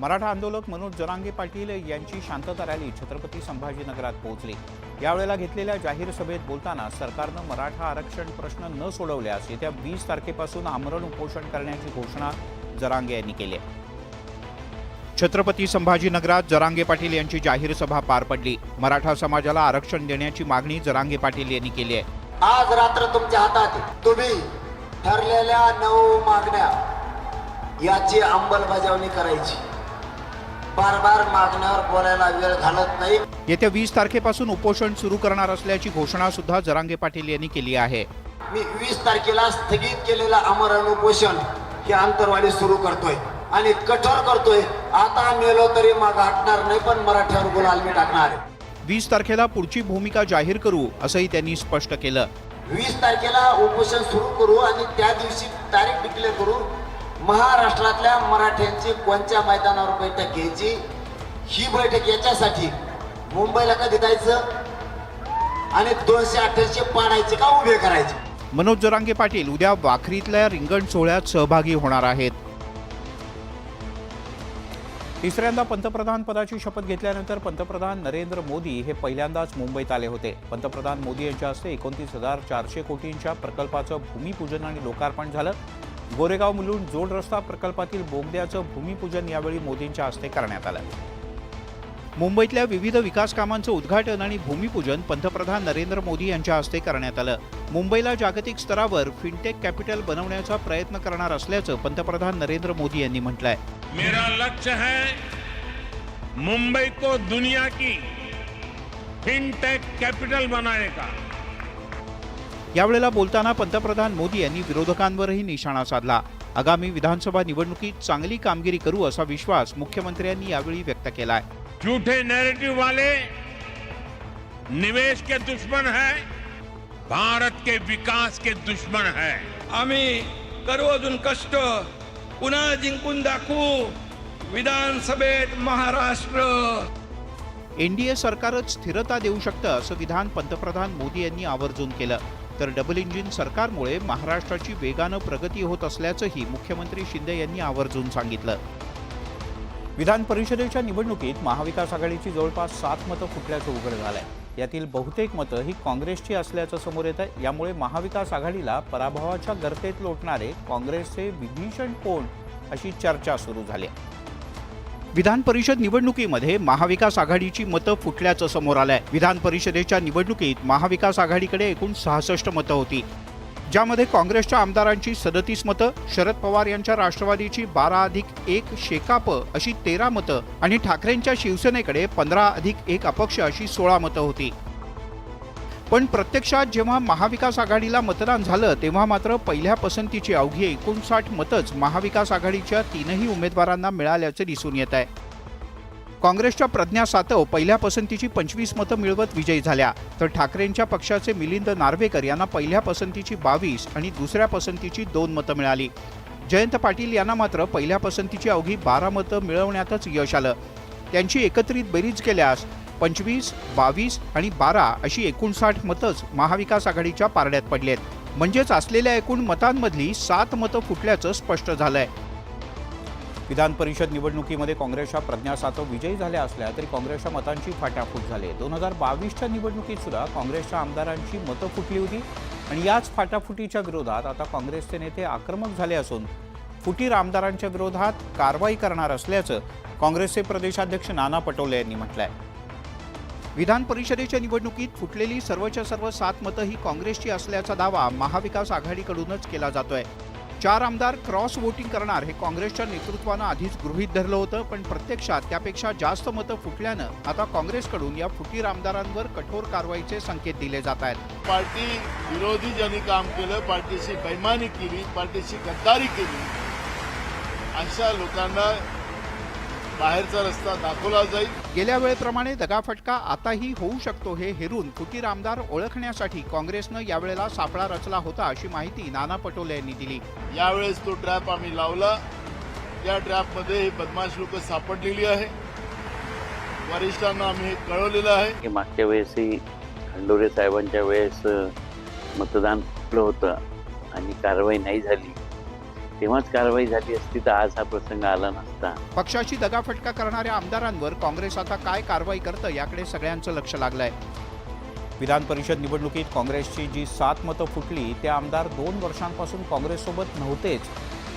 मराठा आंदोलक मनोज जरांगे पाटील यांची शांतता रॅली छत्रपती संभाजीनगरात पोहोचली. यावेळेला घेतलेल्या जाहीर सभेत बोलताना सरकारनं मराठा आरक्षण प्रश्न न सोडवल्यास येत्या वीस तारखेपासून आमरण उपोषण करण्याची घोषणा जरांगे यांनी केली आहे. छत्रपती संभाजीनगरात जरांगे पाटील यांची जाहीर सभा पार पडली. मराठा समाजाला आरक्षण देण्याची मागणी जरांगे पाटील यांनी केली आहे. आज रात्र तुमच्या हातात तुम्ही ठरलेल्या नऊ मागण्या याची अंमलबजावणी करायची. बार बार मागण्यावर बोलायला वेळ घालत नाही. येत्या वीस तारखेपासून उपोषण सुरू करणार असल्याची घोषणा सुद्धा जरांगे पाटील यांनी केली आहे. मी वीस तारखेला स्थगित केलेलं अमरण उपोषण हे आंतरवाली सुरू करतोय आणि कठोर करतोय. आता मेलो तरी मग हटणार नाही पण मराठ्यावर गुलाल मी टाकणार. वीस तारखेला पुढची भूमिका जाहीर करू असंही त्यांनी स्पष्ट केलं. वीस तारखेला उपोषण सुरू करू आणि त्या दिवशी तारीख डिक्लेअर करू. महाराष्ट्रातल्या मराठ्यांची कोणत्या मैदानावर बैठक घ्यायची? ही बैठक याच्यासाठी मुंबईला कधी जायचं? आणि दोनशे अठ्ठ्याऐंशी पाडायचे का उभे करायचे? मनोज जरांगे पाटील उद्या वाखरीतल्या रिंगण सोहळ्यात सहभागी होणार आहेत. तिसऱ्यांदा पंतप्रधान पदाची शपथ घेतल्यानंतर पंतप्रधान नरेंद्र मोदी हे पहिल्यांदाच मुंबईत आले होते. पंतप्रधान मोदी यांच्या हस्ते एकोणतीस हजार चारशे कोटींच्या प्रकल्पाचं भूमिपूजन आणि लोकार्पण झालं. गोरेगाव मुलुंड जोड रस्ता प्रकल्पातील बोगद्याचं भूमिपूजन यावेळी मोदींच्या हस्ते करण्यात आलं. मुंबईतल्या विविध विकास कामांचं उद्घाटन आणि भूमिपूजन पंतप्रधान नरेंद्र मोदी यांच्या हस्ते करण्यात आलं. मुंबईला जागतिक स्तरावर फिनटेक कॅपिटल बनवण्याचा प्रयत्न करणार असल्याचं पंतप्रधान नरेंद्र मोदी यांनी म्हटलंय. मेरा लक्ष्य है मुंबई को दुनिया की फिनटेक कैपिटल बनाने का. यावेळेला बोलताना पंतप्रधान मोदी यांनी विरोधकांवरही निशाणा साधला. आगामी विधानसभा निवडणुकीत चांगली कामगिरी करू असा विश्वास मुख्यमंत्र्यांनी यावेळी व्यक्त केलाय. झूठे नैरेटिव वाले निवेश के दुश्मन है भारत के विकास के दुश्मन है। आम्ही करू अजून कष्ट. पुन्हा जिंकून दाखवू विधानसभेत महाराष्ट्र. एनडीए सरकारच स्थिरता देऊ शकतं असं विधान पंतप्रधान मोदी यांनी आवर्जून केलं. तर डबल इंजिन सरकारमुळे महाराष्ट्राची वेगानं प्रगती होत असल्याचंही मुख्यमंत्री शिंदे यांनी आवर्जून सांगितलं. विधान परिषदेच्या निवडणुकीत महाविकास आघाडीची जवळपास सात मतं फुटल्याचं उघड झालंय. यातील बहुतेक मतं ही काँग्रेसची असल्याचं समोर येत आहे यामुळे महाविकास आघाडीला पराभवाच्या गर्तेत लोटणारे काँग्रेसचे विभीषण कोण अशी चर्चा सुरू झाली आहे. विधान परिषद निवडणुकीमध्ये महाविकास आघाडीची मतं फुटल्याचं समोर आलंय. विधान परिषदेच्या निवडणुकीत महाविकास आघाडीकडे एकूण सहासष्ट मतं होती. ज्यामध्ये काँग्रेसच्या आमदारांची सदतीस मतं शरद पवार यांच्या राष्ट्रवादीची बारा अधिक एक शेकाप अशी तेरा मतं आणि ठाकरेंच्या शिवसेनेकडे पंधरा अधिक एक अपक्ष अशी सोळा मतं होती. पण प्रत्यक्षात जेव्हा महाविकास आघाडीला मतदान झालं तेव्हा मात्र पहिल्या पसंतीची अवघी एकोणसाठ मतच महाविकास आघाडीच्या तीनही उमेदवारांना मिळाल्याचं दिसून येत आहे. काँग्रेसच्या प्रज्ञा सातव पहिल्या पसंतीची पंचवीस मतं मिळवत विजयी झाल्या. तर ठाकरेंच्या पक्षाचे मिलिंद नार्वेकर यांना पहिल्या पसंतीची बावीस आणि दुसऱ्या पसंतीची दोन मतं मिळाली. जयंत पाटील यांना मात्र पहिल्या पसंतीची अवघी बारा मतं मिळवण्यातच यश आलं. त्यांची एकत्रित बेरीज केल्यास पंचवीस बावीस आणि बारा अशी एकोणसाठ मतंच महाविकास आघाडीच्या पारड्यात पडली आहेत म्हणजेच असलेल्या एकूण मतांमधली सात मतं फुटल्याचं स्पष्ट झालंय. विधान परिषद निवडणुकीमध्ये काँग्रेसच्या प्रज्ञा सातव विजयी झाल्या असल्या तरी काँग्रेसच्या मतांची फाटाफूट झाली. दोन हजार बावीसच्या निवडणुकीत सुद्धा काँग्रेसच्या आमदारांची मतं फुटली होती आणि याच फाटाफुटीच्या विरोधात आता काँग्रेसचे नेते आक्रमक झाले असून फुटीर आमदारांच्या विरोधात कारवाई करणार असल्याचं काँग्रेसचे प्रदेशाध्यक्ष नाना पटोले यांनी म्हटलं आहे विधान परिषदेच्या निवडणुकीत फुटलेली सर्वच्या सर्व सात मतं ही काँग्रेसची असल्याचा दावा महाविकास आघाडीकडूनच केला जातोय. चार आमदार क्रॉस वोटिंग करणार हे काँग्रेसच्या नेतृत्वानं आधीच गृहीत धरलं होतं पण प्रत्यक्षात त्यापेक्षा जास्त मतं फुटल्यानं आता काँग्रेसकडून या फुटीर आमदारांवर कठोर कारवाईचे संकेत दिले जात आहेत. पार्टी विरोधी ज्यांनी काम केलं पार्टीची बैमानी केली पार्टीची गद्दारी केली अशा लोकांना बाहेरचा रस्ता दाखवला जाईल. गेल्या वेळेप्रमाणे दगाफटका आताही होऊ शकतो हे हेरून फुटीर आमदार ओळखण्यासाठी काँग्रेसनं यावेळेला सापळा रचला होता अशी माहिती नाना पटोले यांनी दिली. यावेळेस तो ट्रॅप आम्ही लावला. या ट्रॅपमध्ये ही बदमाश लोक सापडलेली आहे. वरिष्ठांना आम्ही हे कळवलेलं आहे. की मागच्या वेळेसही खंडोरे साहेबांच्या वेळेस मतदान होतं आणि कारवाई नाही झाली. तेव्हाच कारवाई झाली असती तर आज हा प्रसंग आला नसता. पक्षाची दगाफटका करणाऱ्या आमदारांवर काँग्रेस आता काय कारवाई करतं याकडे सगळ्यांचं लक्ष लागलंय. विधान परिषद निवडणुकीत काँग्रेसची जी सात मतं फुटली ते आमदार दोन वर्षांपासून काँग्रेससोबत नव्हतेच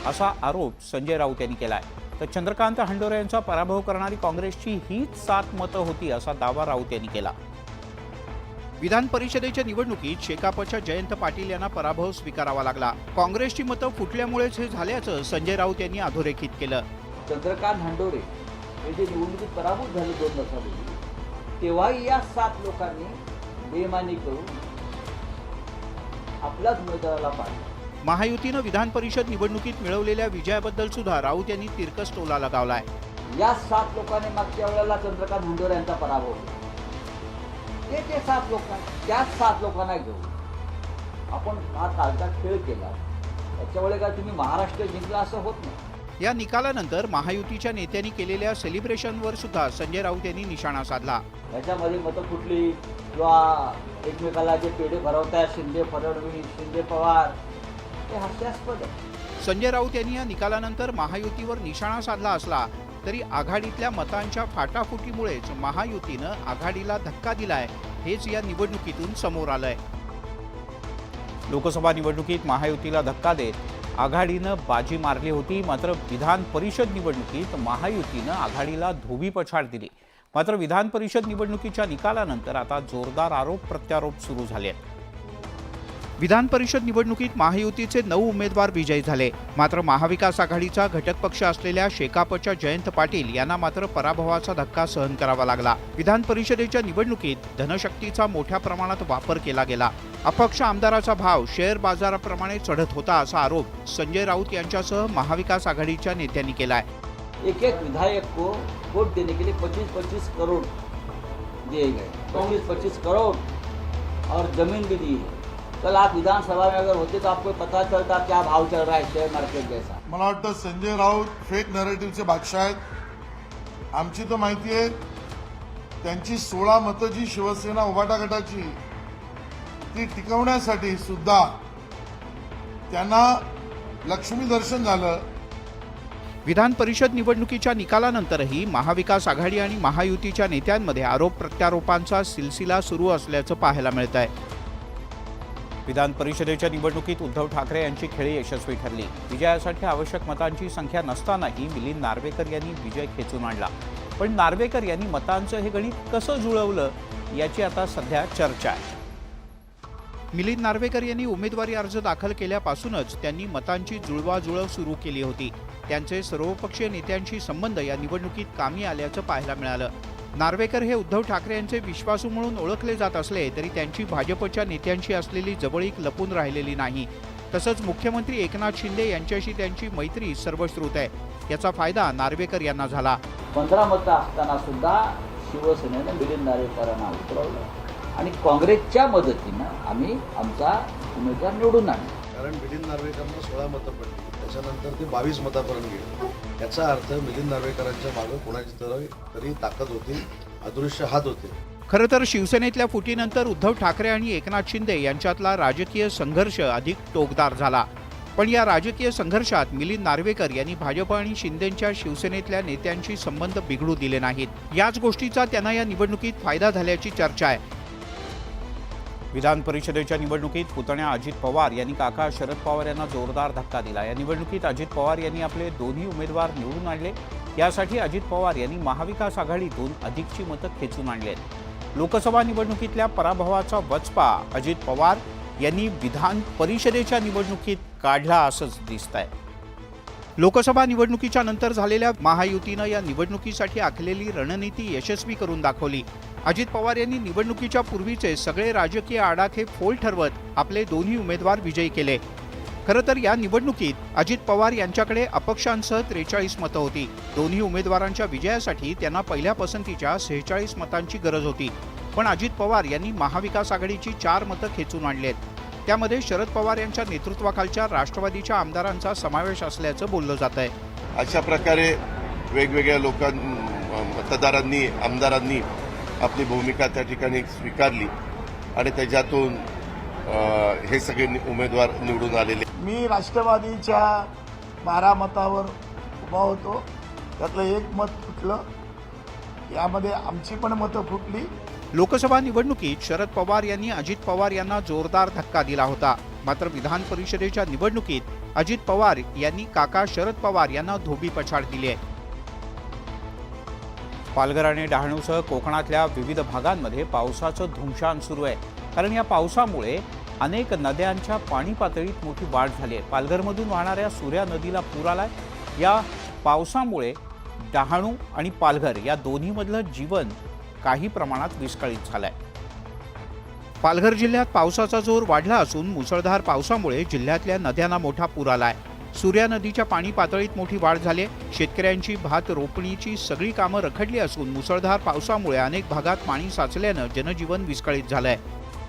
असा आरोप संजय राऊत यांनी केलाय. तर चंद्रकांत हंडोरे यांचा पराभव करणारी काँग्रेसची हीच सात मतं होती असा दावा राऊत यांनी केला. विधान परिषदेच्या निवडणुकीत शेकापच्या जयंत पाटील यांना पराभव स्वीकारावा लागला. काँग्रेसची मतं फुटल्यामुळेच हे झाल्याचं संजय राऊत यांनी अधोरेखित केलं. चंद्रकांत हंडोरे हे जे निवडणुकीत पराभूत झाले दोन वर्षापूर्वी तेव्हाही या सात लोकांनी बेमानी करून आपल्याच उमेदवाराला पाडलं महायुतीनं विधान परिषद निवडणुकीत मिळवलेल्या विजयाबद्दल सुद्धा राऊत यांनी तिरकस टोला लगावलाय. या सात लोकांनी मागच्या वेळेला चंद्रकांत हंडोरे यांचा पराभव ते ते सात लोक. त्याच सात लोकांना घेऊन आपण हा कालचा खेळ केला. त्याच्यामुळे काय तुम्ही महाराष्ट्र जिंकला असं होत नाही. या निकालानंतर महायुतीच्या नेत्यांनी केलेल्या सेलिब्रेशनवर सुद्धा संजय राऊत यांनी निशाणा साधला. याच्यामध्ये मतं फुटली किंवा एकमेकाला जे पेढे भरवतायत शिंदे फडणवीस शिंदे पवार हे हास्यास्पद आहे. संजय राऊत यांनी या निकालानंतर महायुतीवर निशाणा साधला असला. तरी आघाडीतल्या मतांच्या फाटाफुटीमुळेच महायुतीनं आघाडीला धक्का दिलाय हेच या निवडणुकीतून समोर आलंय. लोकसभा निवडणुकीत महायुतीला धक्का देत आघाडीनं बाजी मारली होती मात्र विधान परिषद निवडणुकीत महायुतीनं आघाडीला धोबी पछाड दिली. मात्र विधान परिषद निवडणुकीच्या निकालानंतर आता जोरदार आरोप प्रत्यारोप सुरू झाले आहेत विधान परिषद निवडणुकीत महायुतीचे नऊ उमेदवार विजयी झाले. मात्र महाविकास आघाडीचा घटक पक्ष असलेल्या शेकापच्या जयंत पाटील यांना मात्र पराभवाचा धक्का सहन करावा लागला. विधान परिषदेच्या निवडणुकीत धनशक्तीचा मोठ्या प्रमाणात वापर केला गेला. अपक्ष आमदाराचा भाव शेअर बाजाराप्रमाणे चढत होता असा आरोप संजय राऊत यांच्यासह महाविकास आघाडीच्या नेत्यांनी केलाय. एक एक विधायक को वोट देने के लिए पच्चीस पच्चीस करोड़ दिए गए पच्चीस पच्चीस करोड़ और जमीन भी दी है. कल आप विधानसभा में अगर होते तो आपको पता चलता क्या भाव चल रहा है शेयर मार्केट जैसा। मला वाटतं संजय राऊत फेक नरेटिव्हचे बादशाह आहेत. आमची तर माहिती आहे त्यांची सोळा मतं जी शिवसेना उभाटा गटाची ती टिकवण्यासाठी सुद्धा त्यांना लक्ष्मी दर्शन झालं. विधान परिषद निवडणुकीच्या निकालानंतरही महाविकास आघाडी आणि महायुतीच्या नेत्यांमध्ये आरोप प्रत्यारोपांचा सिलसिला सुरू असल्याचं पाहायला मिळत आहे विधान परिषदेच्या निवडणुकीत उद्धव ठाकरे यांची खेळी यशस्वी ठरली. विजयासाठी आवश्यक मतांची संख्या नसतानाही मिलिंद नार्वेकर यांनी विजय खेचून आणला. पण नार्वेकर यांनी मतांचं हे गणित कसं जुळवलं याची आता सध्या चर्चा आहे. मिलिंद नार्वेकर यांनी उमेदवारी अर्ज दाखल केल्यापासूनच त्यांनी मतांची जुळवाजुळव सुरू केली होती. त्यांचे सर्वपक्षीय नेत्यांशी संबंध या निवडणुकीत कामी आल्याचं पाहायला मिळालं. नार्वेकर हे उद्धव ठाकरे यांचे विश्वासू म्हणून ओळखले जात असले तरी त्यांची भाजपच्या नेत्यांशी असलेली जवळीक लपून राहिलेली नाही. तसंच मुख्यमंत्री एकनाथ शिंदे यांच्याशी त्यांची मैत्री सर्वश्रुत आहे. याचा फायदा नार्वेकर यांना झाला. पंधरा मतं असताना सुद्धा शिवसेनेनं मिलिंद नार्वेकरांना उतरवलं. आणि काँग्रेसच्या मदतीनं आम्ही आमचा उमेदवार निवडून आणला. कारण मिलिंद नार्वेकरांना सोळा मतं पडली. त्याच्यानंतर ते बावीस मतापर्यंत गेले. याचा अर्थ मिलिंद नार्वेकरांच्या मागे कोणाची तरी तरी ताकद होती अदृश्य हात होते. खरं तर शिवसेनेतल्या फुटीनंतर उद्धव ठाकरे आणि एकनाथ शिंदे यांच्यातला राजकीय संघर्ष अधिक टोकदार झाला. पण या राजकीय संघर्षात मिलिंद नार्वेकर यांनी भाजप आणि शिंदेच्या शिवसेनेतल्या नेत्यांशी संबंध बिघडू दिले नाहीत. याच गोष्टीचा त्यांना या निवडणुकीत फायदा झाल्याची चर्चा आहे. विधान परिषदेच्या निवडणुकीत पुतण्या अजित पवार यांनी काका शरद पवार यांना जोरदार धक्का दिला. या निवडणुकीत अजित पवार यांनी आपले दोन्ही उमेदवार निवडून आणले. यासाठी अजित पवार यांनी महाविकास आघाडीतून अधिकची मतं खेचून आणली आहेत लोकसभा निवडणुकीतल्या पराभवाचा वचपा अजित पवार यांनी विधान परिषदेच्या निवडणुकीत काढला असंच दिसत आहे लोकसभा निवडणुकीच्या नंतर झालेल्या महायुतीनं या निवडणुकीसाठी आखलेली रणनीती यशस्वी करून दाखवली. अजित पवार यांनी निवडणुकीच्या पूर्वीचे सगळे राजकीय आडाखे फोल ठरवत आपले दोन्ही उमेदवार विजयी केले. खरं तर या निवडणुकीत अजित पवार यांच्याकडे अपक्षांसह त्रेचाळीस मतं होती. दोन्ही उमेदवारांच्या विजयासाठी त्यांना पहिल्या पसंतीच्या सेहेचाळीस मतांची गरज होती. पण अजित पवार यांनी महाविकास आघाडीची चार मतं खेचून आणलेत. त्यामध्ये शरद पवार यांच्या नेतृत्वाखालच्या राष्ट्रवादीच्या आमदारांचा समावेश असल्याचं बोललं जात आहे. अशा प्रकारे वेगवेगळ्या लोकां मतदारांनी आमदारांनी आपली भूमिका त्या ठिकाणी स्वीकारली आणि त्याच्यातून हे सगळे उमेदवार निवडून आलेले. मी राष्ट्रवादीच्या बारा मतावर उभा होतो. त्यातलं एक मत फुटलं यामध्ये आमची पण मतं फुटली. लोकसभा निवडणुकीत शरद पवार यांनी अजित पवार यांना जोरदार धक्का दिला होता. मात्र विधान परिषदेच्या निवडणुकीत अजित पवार यांनी काका शरद पवार यांना धोबी पछाड दिली आहे. पालघर आणि डहाणूसह कोकणातल्या विविध भागांमध्ये पावसाचं धुमशान सुरू आहे. कारण या पावसामुळे अनेक नद्यांच्या पाणी पातळीत मोठी वाढ झाली आहे. पालघरमधून वाहणाऱ्या सूर्या नदीला पूर आलाय. या पावसामुळे डहाणू आणि पालघर या दोन्हीमधलं जीवन काही प्रमाणात विस्कळीत झालंय. पालघर जिल्ह्यात पावसाचा जोर वाढला असून मुसळधार पावसामुळे जिल्ह्यातल्या नद्यांना मोठा पूर आलाय. सूर्या नदीच्या पाणी पातळीत मोठी वाढ झाली. शेतकऱ्यांची भात रोपणीची सगळी कामं रखडली असून मुसळधार पावसामुळे अनेक भागात पाणी साचल्यानं जनजीवन विस्कळीत झालंय.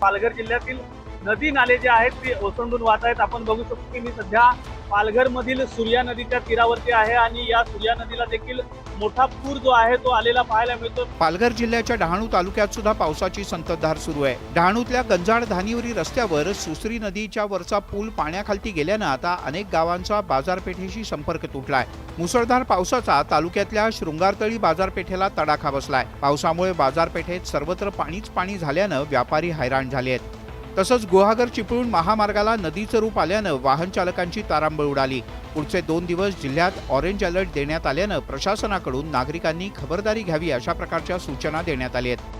पालघर जिल्ह्यातील नदी नाले जे आहेत ते ओसंडून वाहत आहेत. आपण बघू शकतो की मी सध्या पालघर मधील सूर्या नदीच्या तीरावरती आहे आणि या सूर्या नदीला देखील मोठा पूर जो आहे तो आलेला पाहायला मिळतो. पालघर जिल्ह्याच्या डहाणू तालुक्यात सुद्धा पावसाची संततधार सुरू आहे. डहाणूतल्या गंजाड धानिवरी रस्त्यावर सुसरी नदीच्या वरचा पूल पाण्याखालती गेल्यानं आता अनेक गावांचा बाजारपेठेशी संपर्क तुटलाय. मुसळधार पावसाचा तालुक्यातल्या शृंगारतळी बाजारपेठेला तडाखा बसलाय. पावसामुळे बाजारपेठेत सर्वत्र पाणीच पाणी झाल्यानं व्यापारी हैराण झाले आहेत. तसंच गुहागर चिपळूण महामार्गाला नदीचं रूप आल्यानं वाहन चालकांची तारांबळ उडाली. पुढचे दोन दिवस जिल्ह्यात ऑरेंज अलर्ट देण्यात आल्यानं प्रशासनाकडून नागरिकांनी खबरदारी घ्यावी अशा प्रकारच्या सूचना देण्यात आल्या आहेत.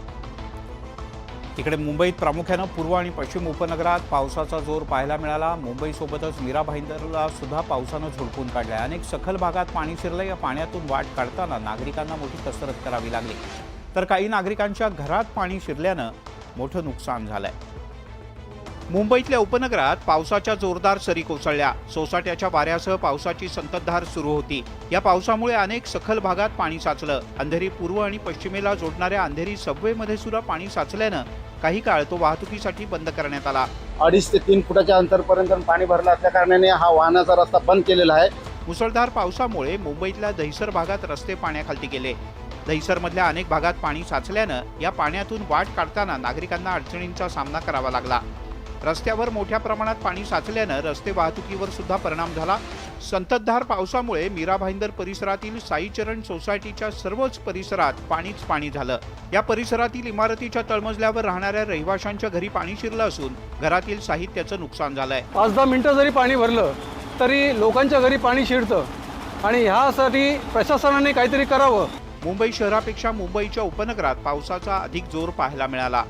तिकडे मुंबईत प्रामुख्यानं पूर्व आणि पश्चिम उपनगरात पावसाचा जोर पाहायला मिळाला. मुंबईसोबतच मीरा भाईंदरला सुद्धा पावसानं झोडपून काढलंय अनेक सखल भागात पाणी शिरलं या पाण्यातून वाट काढताना नागरिकांना मोठी कसरत करावी लागली. तर काही नागरिकांच्या घरात पाणी शिरल्यानं मोठं नुकसान झालंय. मुंबईतल्या उपनगरात पावसाच्या जोरदार सरी कोसळल्या. सोसाट्याच्या वाऱ्यासह पावसाची संततधार सुरू होती. या पावसामुळे अनेक सखल भागात पाणी साचलं. अंधेरी पूर्व आणि पश्चिमेला जोडणाऱ्या अंधेरी सबवेमध्ये सुद्धा पाणी साचल्यानं काही काळ तो वाहतुकीसाठी बंद करण्यात आला. अडीच ते तीन फुटाच्या अंतरपर्यंत पाणी भरलं असल्या कारणाने हा वाहनाचा रस्ता बंद केलेला आहे. मुसळधार पावसामुळे मुंबईतल्या दहिसर भागात रस्ते पाण्याखालती गेले. दहिसरमधल्या अनेक भागात पाणी साचल्यानं या पाण्यातून वाट काढताना नागरिकांना अडचणींचा सामना करावा लागला. रस्त्यावर मोठ्या प्रमाणात पाणी साचल्यानं रस्ते वाहतुकीवर सुद्धा परिणाम झाला. संततधार पावसामुळे मीरा भाईंदर परिसरातील साईचरण सोसायटीच्या सर्वच परिसरात पाणीच पाणी झालं. या परिसरातील इमारतीच्या तळमजल्यावर राहणाऱ्या रहिवाशांच्या घरी पाणी शिरलं असून घरातील साहित्याचं नुकसान झालंय. पाच दहा मिनिटं जरी पाणी भरलं तरी लोकांच्या घरी पाणी शिरतं. आणि ह्यासाठी प्रशासनाने काहीतरी करावं. मुंबई शहरापेक्षा मुंबईच्या उपनगरात पावसाचा अधिक जोर पाहायला मिळाला.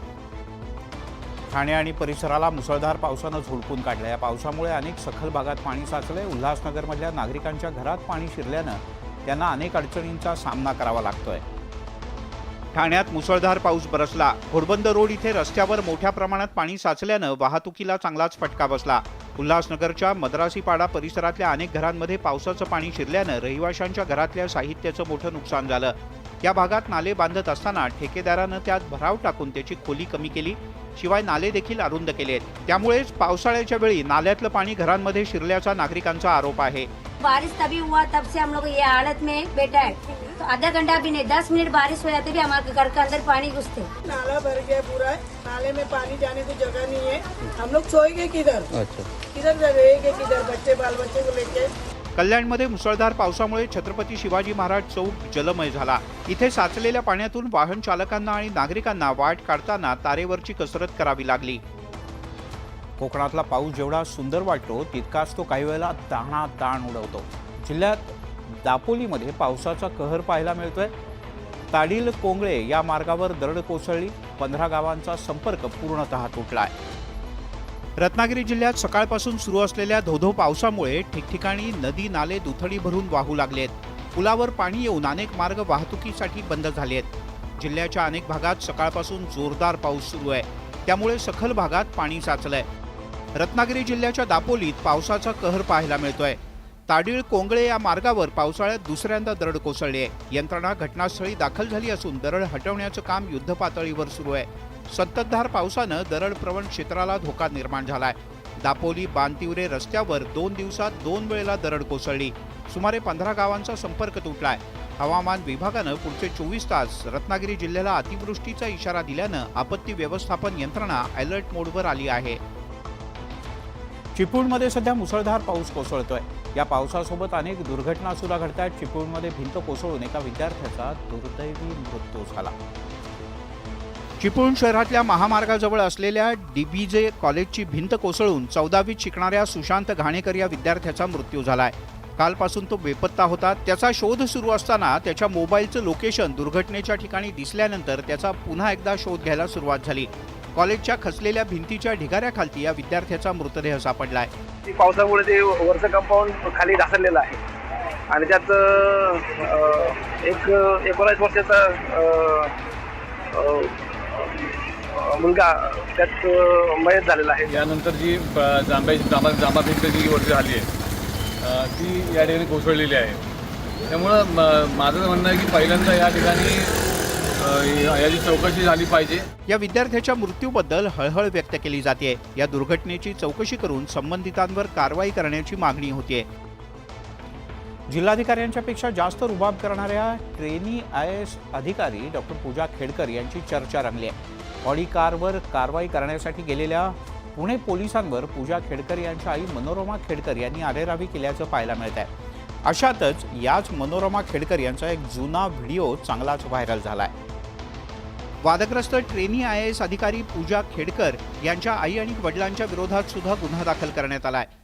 ठाणे आणि परिसराला मुसळधार पावसानं झोडपून काढलं. या पावसामुळे अनेक सखल भागात पाणी साचलंय. उल्हासनगरमधल्या नागरिकांच्या घरात पाणी शिरल्यानं त्यांना अनेक अडचणींचा सामना करावा लागतोय. ठाण्यात मुसळधार पाऊस बरसला. घोडबंद रोड इथे रस्त्यावर मोठ्या प्रमाणात पाणी साचल्यानं वाहतुकीला चांगलाच फटका बसला. उल्हासनगरच्या मद्रासीपाडा परिसरातल्या अनेक घरांमध्ये पावसाचं पाणी शिरल्यानं रहिवाशांच्या घरातल्या साहित्याचं मोठं नुकसान झालं. या भागात नाले बांधत असताना ठेकेदारानं त्यात भराव टाकून त्याची खोली कमी केली. शिवाय नाले देखील अरुंद केले आहेत. त्यामुळेच पावसाळ्याच्या वेळी नाल्यातलं पाणी घरांमध्ये शिरल्याचा नागरिकांचा आरोप आहे. बारिश तभी हुआ तब से हम लोग ये हालत में बैठा है। तो आधा घंटा भी नहीं दस मिनट बारिश हो जाते भी हमारे घर के अंदर पानी घुसते। नाला भर गया पूरा नाले में पानी जाने को जगह नहीं है। हम लोग सोएंगे किधर? किधर रहेंगे किधर बच्चे बाल बच्चे को लेके। कल्याणमध्ये मुसळधार पावसामुळे छत्रपती शिवाजी महाराज चौक जलमय झाला. इथे साचलेल्या पाण्यातून वाहन चालकांना आणि नागरिकांना वाट काढताना तारेवरची कसरत करावी लागली. कोकणातला पाऊस जेवढा सुंदर वाटतो तितकाच तो काही वेळेला दाणा दाण उडवतो. जिल्ह्यात दापोलीमध्ये पावसाचा कहर पाहायला मिळतोय. ताडील कोंगळे या मार्गावर दरड कोसळली. पंधरा गावांचा संपर्क पूर्णतः तुटला आहे रत्नागिरी जिल्ह्यात सकाळपासून सुरू असलेल्या धोधो पावसामुळे ठिकठिकाणी नदी नाले दुथडी भरून वाहू लागलेत पुलावर पाणी येऊन अनेक मार्ग वाहतुकीसाठी बंद झाले आहेत. जिल्ह्याच्या अनेक भागात सकाळपासून जोरदार पाऊस सुरू आहे. त्यामुळे सखल भागात पाणी साचलंय. रत्नागिरी जिल्ह्याच्या दापोलीत पावसाचा कहर पाहायला मिळतोय. ताडीळ कोंगळे या मार्गावर पावसाळ्यात दुसऱ्यांदा दरड कोसळली आहे. यंत्रणा घटनास्थळी दाखल झाली असून दरड हटवण्याचं काम युद्धपातळीवर सुरू आहे. संततधार पावसानं दरड प्रवण क्षेत्राला धोका निर्माण झालाय. दापोली बांतिवरे रस्त्यावर दोन दिवसात दोन वेळेला दरड कोसळली. सुमारे पंधरा गावांचा संपर्क तुटलाय. हवामान विभागानं पुढचे चोवीस तास रत्नागिरी जिल्ह्याला अतिवृष्टीचा इशारा दिल्यानं आपत्ती व्यवस्थापन यंत्रणा अलर्ट मोडवर आली आहे. चिपळूणमध्ये सध्या मुसळधार पाऊस कोसळतोय. या पावसासोबत अनेक दुर्घटना सुद्धा घडतात चिपळूणमध्ये भिंत कोसळून एका विद्यार्थ्याचा दुर्दैवी मृत्यू झाला. चिपळूण शहरातल्या महामार्गाजवळ असलेल्या डीबीजे कॉलेजची भिंत कोसळून चौदावीत शिकणाऱ्या सुशांत घाणेकर या विद्यार्थ्याचा मृत्यू झालाय. कालपासून तो बेपत्ता होता. त्याचा शोध सुरू असताना त्याच्या मोबाईलचं लोकेशन दुर्घटनेच्या ठिकाणी दिसल्यानंतर त्याचा पुन्हा एकदा शोध घ्यायला सुरुवात झाली. कॉलेजच्या खचलेल्या भिंतीच्या ढिगाऱ्याखालती या विद्यार्थ्याचा मृतदेह सापडलाय. पावसामुळे ते वरचं कंपाऊंड खाली ढासळलेलं आहे. आणि त्यात एक एकोणावीस वर्षाचा मुलगा त्यात मयत झालेला आहे. यानंतर जी जांभ्याची जांभा जांभा भिंत जी वरती झाली आहे ती या ठिकाणी कोसळलेली आहे. त्यामुळं म- माझं म्हणणं आहे की पहिल्यांदा या ठिकाणी याची चौकशी झाली पाहिजे. या विद्यार्थ्याच्या मृत्यूबद्दल हळहळ व्यक्त केली जाते. या दुर्घटनेची चौकशी करून संबंधितांवर कारवाई करण्याची मागणी होतीये. जिल्हाधिकाऱ्यांच्या पेक्षा जास्त रुबाब करणाऱ्या ट्रेनी आय एस अधिकारी डॉक्टर पूजा खेडकर यांची चर्चा रंगली आहे. ऑडी कारवर कारवाई करण्यासाठी गेलेल्या पुणे पोलिसांवर पूजा खेडकर यांच्या आई मनोरमा खेडकर यांनी आरेरावी केल्याचं पाहायला मिळत आहे. अशातच याच मनोरमा खेडकर यांचा एक जुना व्हिडिओ चांगलाच व्हायरल झाला आहे वादग्रस्त ट्रेनी आय एस अधिकारी पूजा खेडकर यांच्या आई आणि वडिलांच्या विरोधात सुद्धा गुन्हा दाखल करण्यात आला आहे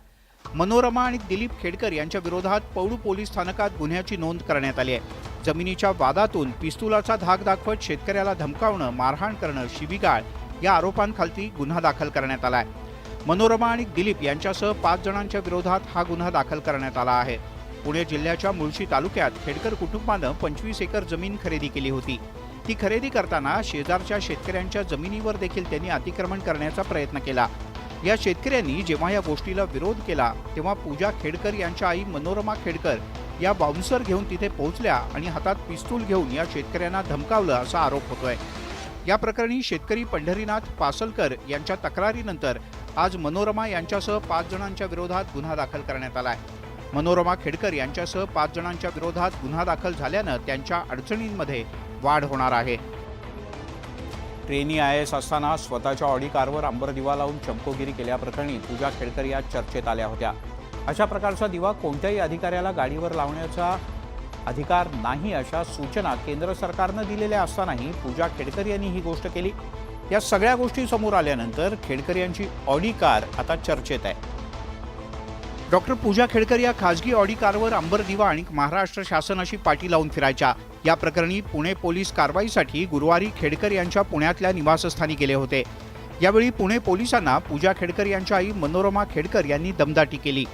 मनोरमा आणि दिलीप खेडकर यांच्या विरोधात पौडू पोलीस स्थानकात गुन्ह्याची नोंद करण्यात आली आहे. जमिनीच्या वादातून पिस्तुलाचा धाक दाखवत शेतकऱ्याला धमकावणं मारहाण करणं शिबिगाळ या आरोपांखालती गुन्हा दाखल करण्यात आलाय. मनोरमा आणि दिलीप यांच्यासह पाच जणांच्या विरोधात हा गुन्हा दाखल करण्यात आला आहे. पुणे जिल्ह्याच्या मुळशी तालुक्यात खेडकर कुटुंबानं पंचवीस एकर जमीन खरेदी केली होती. ती खरेदी करताना शेजारच्या शेतकऱ्यांच्या जमिनीवर देखील त्यांनी अतिक्रमण करण्याचा प्रयत्न केला. या शेतकऱ्यांनी जेव्हा या गोष्टीला विरोध केला तेव्हा पूजा खेडकर यांच्या आई मनोरमा खेडकर या बाउन्सर घेऊन तिथे पोहोचल्या आणि हातात पिस्तूल घेऊन या शेतकऱ्यांना धमकावलं असा आरोप होतोय. या प्रकरणी शेतकरी पंढरीनाथ पासलकर यांच्या तक्रारीनंतर आज मनोरमा यांच्यासह पाच जणांच्या विरोधात गुन्हा दाखल करण्यात आला आहे. मनोरमा खेडकर यांच्यासह पाच जणांच्या विरोधात गुन्हा दाखल झाल्यानं त्यांच्या अडचणींमध्ये वाढ होणार आहे. ट्रेनी आय एस असताना स्वतःच्या ऑडी कारवर अंबर दिवा लावून चमकोगिरी केल्याप्रकरणी पूजा खेडकर या चर्चेत आल्या होत्या. अशा प्रकारचा दिवा कोणत्याही अधिकाऱ्याला गाडीवर लावण्याचा अधिकार नाही अशा सूचना केंद्र सरकारनं दिलेल्या असतानाही पूजा खेडकर यांनी ही गोष्ट केली. या सगळ्या गोष्टी समोर आल्यानंतर खेडकर यांची ऑडी कार आता चर्चेत आहे. डॉक्टर पूजा खेडकर या खासगी ऑडी कारवर अंबर दिवा आणि महाराष्ट्र शासनाशी पाठी पाटी लावून फिरायच्या. या प्रकरणी पुणे पोलीस कारवाईसाठी गुरुवारी खेडकर यांच्या पुण्यातल्या निवासस्थानी गेले होते. यावेळी पुणे पोलिसांना पूजा खेडकर यांच्या आई मनोरमा खेडकर यांनी दमदाटी केली.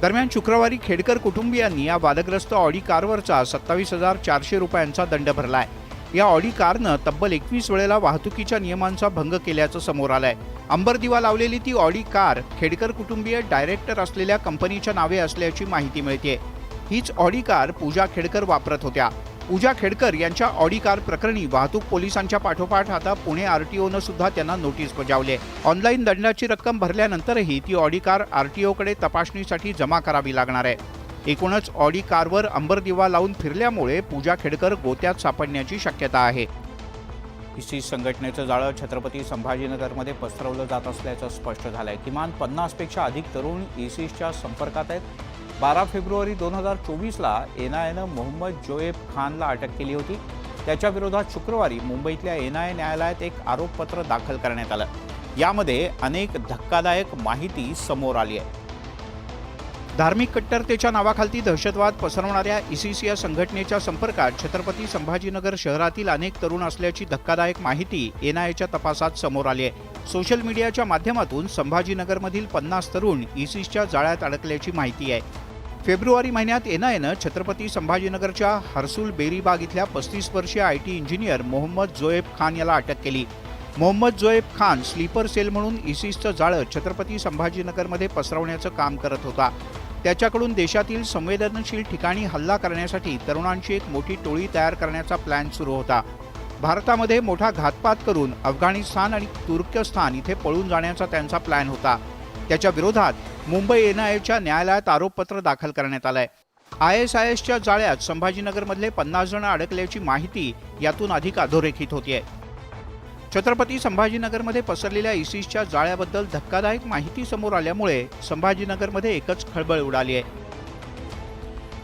दरम्यान शुक्रवारी खेडकर कुटुंबियांनी या वादग्रस्त ऑडी कारवरचा सत्तावीस हजार चारशे रुपयांचा दंड भरलाय. या ऑडी कारनं तब्बल एकवीस वेळेला वाहतुकीच्या नियमांचा भंग केल्याचं समोर आलंय. अंबर दिवा लावलेली ती ऑडी कार खेडकर कुटुंबीय डायरेक्टर असलेल्या कंपनीच्या नावे असल्याची माहिती मिळते हीच ऑडी कार पूजा खेडकर वापरत होत्या. पूजा खेडकर यांच्या ऑडी कार प्रकरणी वाहतूक पोलिसांच्या पाठोपाठ आता पुणे आरटीओनं सुद्धा त्यांना नोटीस बजावली आहे. ऑनलाईन दंडाची रक्कम भरल्यानंतरही ती ऑडी कार आरटीओकडे तपासणीसाठी जमा करावी लागणार आहे. एकूणच ऑडी कारवर अंबर दिवा लावून फिरल्यामुळे पूजा खेडकर गोत्यात सापडण्याची शक्यता आहे. इसी संघटनेचं जाळं छत्रपती संभाजीनगरमध्ये पसरवलं जात असल्याचं स्पष्ट झालंय. किमान पन्नासपेक्षा अधिक तरुण इसीसच्या संपर्कात आहेत. बारा फेब्रुवारी दोन हजार चोवीसला एन आय एनं मोहम्मद जोएब खानला अटक केली होती. त्याच्या विरोधात शुक्रवारी मुंबईतल्या एन आय न्यायालयात एक आरोपपत्र दाखल करण्यात आलं. यामध्ये अनेक धक्कादायक माहिती समोर आली आहे. धार्मिक कट्टरतेच्या नावाखालती दहशतवाद पसरवणाऱ्या इसिस या संघटनेच्या संपर्कात छत्रपती संभाजीनगर शहरातील अनेक तरुण असल्याची धक्कादायक माहिती एनआयच्या तपासात समोर आली आहे. सोशल मीडियाच्या माध्यमातून संभाजीनगरमधील पन्नास तरुण इसिसच्या जाळ्यात अडकल्याची माहिती आहे. फेब्रुवारी महिन्यात एनआयनं छत्रपती संभाजीनगरच्या हर्सुल बेरीबाग इथल्या पस्तीस वर्षीय I T engineer Mohammed Zoeb Khan याला अटक केली. मोहम्मद जोएब खान स्लीपर सेल म्हणून इसिसचं जाळं छत्रपती संभाजीनगरमध्ये पसरवण्याचं काम करत होता. त्याच्याकडून देशातील संवेदनशील ठिकाणी हल्ला करण्यासाठी तरुणांची एक मोठी टोळी तयार करण्याचा प्लॅन सुरू होता. भारतामध्ये मोठा घातपात करून अफगाणिस्तान आणि तुर्कस्तान इथे पळून जाण्याचा त्यांचा प्लॅन होता. त्याच्या विरोधात मुंबई एनआयएच्या न्यायालयात आरोपपत्र दाखल करण्यात आलंय. आय एस आय एसच्या जाळ्यात संभाजीनगरमधले पन्नास जण अडकल्याची माहिती यातून अधिक अधोरेखित होतीये. छत्रपती संभाजीनगरमध्ये पसरलेल्या इसिसच्या जाळ्याबद्दल धक्कादायक माहिती समोर आल्यामुळे संभाजीनगरमध्ये एकच खळबळ उडाली आहे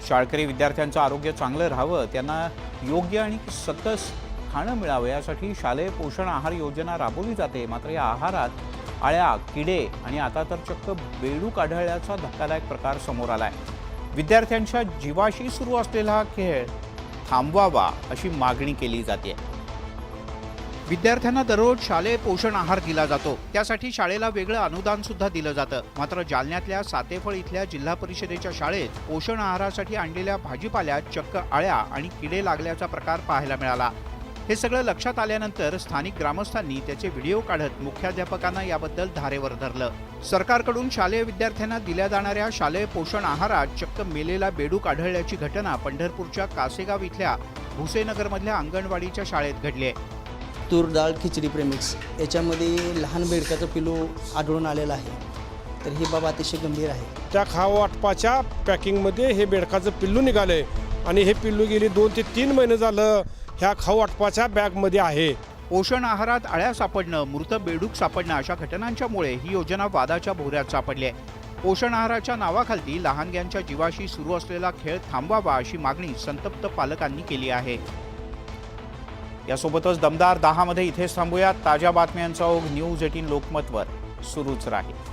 शाळकरी विद्यार्थ्यांचं आरोग्य चांगलं राहावं त्यांना योग्य आणि सकस खाणं मिळावं यासाठी शालेय पोषण आहार योजना राबवली जाते. मात्र या आहारात आळ्या किडे आणि आता तर चक्क बेडूक आढळल्याचा धक्कादायक प्रकार समोर आलाय. विद्यार्थ्यांच्या जीवाशी सुरू असलेला हा खेळ थांबवावा अशी मागणी केली जाते विद्यार्थ्यांना दररोज शालेय पोषण आहार दिला जातो. त्यासाठी शाळेला वेगळं अनुदान सुद्धा दिलं जातं. मात्र जालन्यातल्या सातेफळ इथल्या जिल्हा परिषदेच्या शाळेत पोषण आहारासाठी आणलेल्या भाजीपाल्यात चक्क आळ्या आणि किडे लागल्याचा प्रकार पाहायला मिळाला. हे सगळं लक्षात आल्यानंतर स्थानिक ग्रामस्थांनी त्याचे व्हिडिओ काढत मुख्याध्यापकांना याबद्दल धारेवर धरलं. सरकारकडून शालेय विद्यार्थ्यांना दिल्या जाणाऱ्या शालेय पोषण आहारात चक्क मेलेला बेडूक आढळल्याची घटना पंढरपूरच्या कासेगाव इथल्या भुसेनगरमधल्या अंगणवाडीच्या शाळेत घडली आहे. तूर डाळ खिचडी प्रेमिक्स याच्यामध्ये लहान बेडकाचं पिलू आढळून आलेलं आहे. तर ही बाब अतिशय गंभीर आहे. त्या खावाटपाच्या पॅकिंगमध्ये हे बेडकाचं पिल्लू निघालंय. आणि हे पिल्लू गेली दोन ते तीन महिने झालं. ह्या खाऊ वाटपाच्या बॅगमध्ये आहे. पोषण आहारात आळ्या सापडणं मृत बेडूक सापडणं अशा घटनांच्यामुळे ही योजना वादाच्या भोवऱ्यात सापडली आहे. पोषण आहाराच्या नावाखाली लहानग्यांच्या जीवाशी सुरू असलेला खेळ थांबवावा अशी मागणी संतप्त पालकांनी केली आहे. यासोबतच दमदार दहामध्ये इथेच थांबूयात. ताज्या बातम्यांचा ओघ न्यूज एटीन लोकमतवर सुरूच राहील.